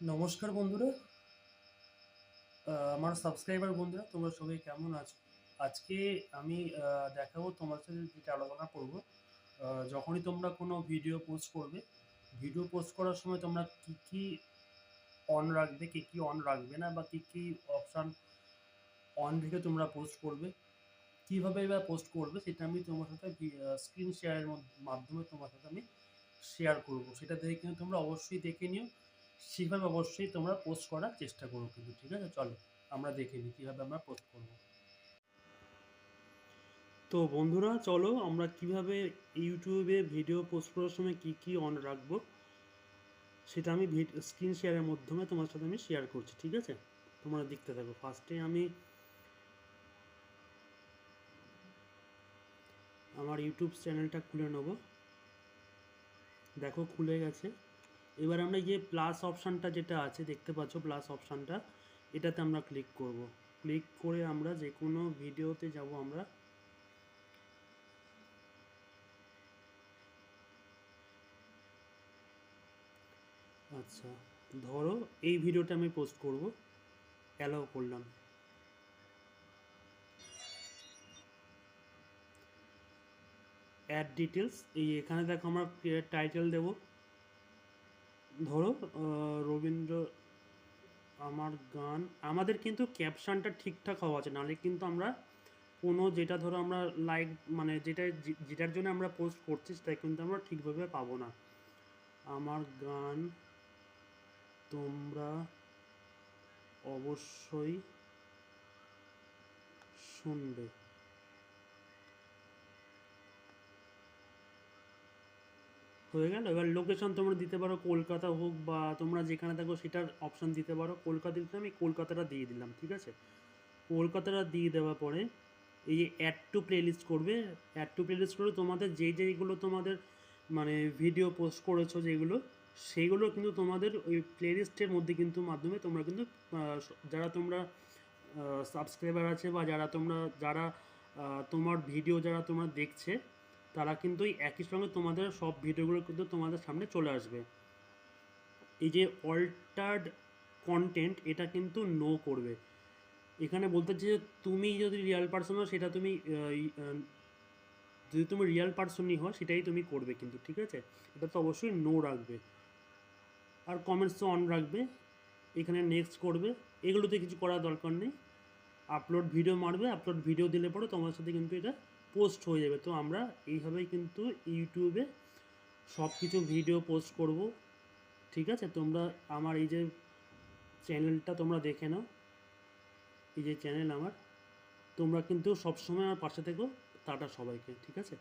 নমস্কার বন্ধুরা। আমার সাবস্ক্রাইবার বন্ধুরা, তোমরা সবাই কেমন আছো? আজকে আমি দেখাবো তোমার সাথে যেটা আলোচনা করব। যখনই তোমরা কোনো ভিডিও পোস্ট করবে ভিডিও পোস্ট করার সময় তোমরা কি কি অন রাখবে, কি কি অন রাখবে না, বা কি কি অপশান অন রেখে তোমরা পোস্ট করবে, কীভাবে বা পোস্ট করবে, সেটা আমি তোমার সাথে স্ক্রিন শেয়ারের মাধ্যমে তোমার সাথে আমি শেয়ার করব। সেটা দেখে কিন্তু তোমরা অবশ্যই দেখে নিও। সেভাবে অবশ্যই তোমরা পোস্ট করার চেষ্টা করো কিন্তু, ঠিক আছে? চলো, আমরা দেখে নিই কীভাবে আমরা পোস্ট করব। তো বন্ধুরা, চলো আমরা কীভাবে ইউটিউবে ভিডিও পোস্ট করার সময় কি কি অন রাখব, সেটা আমি স্ক্রিন শেয়ারের মাধ্যমে তোমার সাথে আমি শেয়ার করছি, ঠিক আছে? তোমরা দেখতে থাকো। ফার্স্টে আমি আমার ইউটিউব চ্যানেলটা খুলে নেব। দেখো, খুলে গেছে। এবার আমরা যে প্লাস অপশানটা যেটা আছে, দেখতে পাচ্ছ প্লাস অপশানটা এটাতে আমরা ক্লিক করব। ক্লিক করে আমরা যে কোনো ভিডিওতে যাব আমরা। আচ্ছা ধরো এই ভিডিওটা আমি পোস্ট করব। অ্যালাও করলাম। অ্যাড ডিটেলস এই এখানে দেখো আমরা টাইটেল দেব। ধরো রবীন্দ্র, আমার গান, আমাদের কিন্তু ক্যাপশনটা ঠিকঠাক হওয়া আছে। নাহলে কিন্তু আমরা কোনো যেটা ধরো আমরা লাইক মানে যেটা, যেটার জন্য আমরা পোস্ট করছি, সেটা কিন্তু আমরা ঠিকভাবে পাবো না। আমার গান তোমরা অবশ্যই শুনবে। হয়ে গেল। এবার লোকেশন তোমরা দিতে পারো কলকাতা হোক বা তোমরা যেখানে থাকো সেটার অপশান দিতে পারো। কলকাতা দিতে আমি কলকাতাটা দিয়ে দিলাম, ঠিক আছে? কলকাতাটা দিয়ে দেওয়ার পরে এই যে অ্যাড টু প্লেলিস্ট করবে অ্যাড টু প্লেলিস্ট করে তোমাদের যে যেইগুলো তোমাদের মানে ভিডিও পোস্ট করেছ যেগুলো সেইগুলো কিন্তু তোমাদের ওই প্লেলিস্টের মধ্যে কিন্তু মাধ্যমে তোমরা কিন্তু যারা তোমরা সাবস্ক্রাইবার আছে বা যারা তোমরা, যারা তোমার ভিডিও যারা তোমরা দেখছে তারা কিন্তু একই সঙ্গে তোমাদের সব ভিডিওগুলো কিন্তু তোমাদের সামনে চলে আসবে। এই যে অল্টার্ড কন্টেন্ট এটা কিন্তু নো করবে। এখানে বলতে যে তুমি যদি রিয়েল পার্সন হও, সেটা তুমি যদি তুমি রিয়েল পার্সনই হও, সেটাই তুমি করবে কিন্তু, ঠিক আছে? এটা তো অবশ্যই নো রাখবে। আর কমেন্টস তো অন রাখবে। এখানে নেক্সট করবে। এগুলোতে কিছু করার দরকার নেই। আপলোড ভিডিও মারবে আপলোড ভিডিও দিলে পরে তোমার সাথে কিন্তু এটা পোস্ট হয়ে যাবে। তো আমরা এইভাবেই কিন্তু ইউটিউবে সব কিছু ভিডিও পোস্ট করব, ঠিক আছে? তোমরা আমার এই যে চ্যানেলটা তোমরা দেখে নাও। এই যে চ্যানেল আমার, তোমরা কিন্তু সবসময় আমার পাশে থেকো, টাটা সবাইকে, ঠিক আছে?